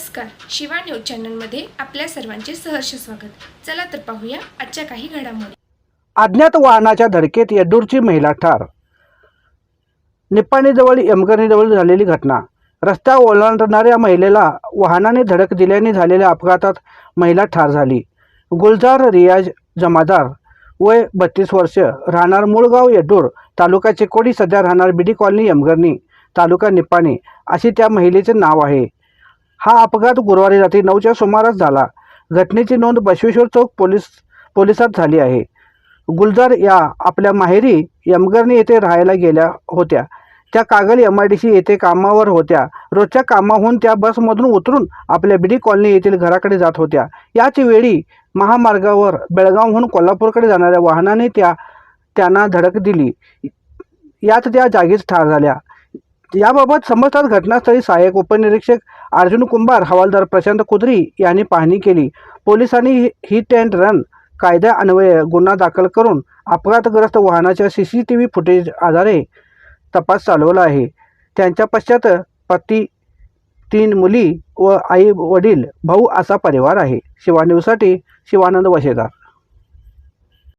Shiva news चॅनलमध्ये आपल्या सर्वांचे सहर्ष स्वागत. चला तर पाहूया आजच्या काही घडामोडी. अज्ञात वाहनाच्या धडकेत येड्डूरची महिला ठार. निप्पाणीजवळ यमगणीजवळ झालेली घटना. रस्ता ओलांडणाऱ्या महिलेला वाहनाने धडक दिल्याने झालेल्या अपघातात महिला ठार झाली. गुलजार रियाज जमादार वय बत्तीस वर्ष राहणार मूळगाव येड्डूर तालुका चिकोडी सध्या राहणार बिडी कॉलनी यमगरणी तालुका निप्पाणी अशी त्या महिलेचे नाव आहे. हा अपघात गुरुवारी रात्री नऊच्या सुमारास झाला. घटनेची नोंद बसवेश्वर चौक पोलीस पोलिसात झाली आहे. गुलजार या आपल्या माहेरी यमगरणी येथे राहायला गेल्या होत्या. त्या Kagal M I D C येथे कामावर होत्या. रोजच्या कामाहून त्या बसमधून उतरून आपल्या बिडी कॉलनी येथील घराकडे जात होत्या. याच वेळी महामार्गावर बेळगावहून कोल्हापूरकडे जाणाऱ्या वाहनाने त्या त्यांना धडक दिली. यात त्या जागीच ठार झाल्या. याबाबत समजताच घटनास्थळी सहाय्यक उपनिरीक्षक अर्जुन कुंभार हवालदार प्रशांत कुद्री यांनी पाहणी केली. पोलिसांनी हिट अँड रन कायद्या अन्वये गुन्हा दाखल करून अपघातग्रस्त वाहनाच्या C C T V footage आधारे तपास चालवला आहे. त्यांच्या पश्चात पती तीन मुली व आई वडील भाऊ असा परिवार आहे. शिवा न्यूजसाठी शिवानंद वशेदार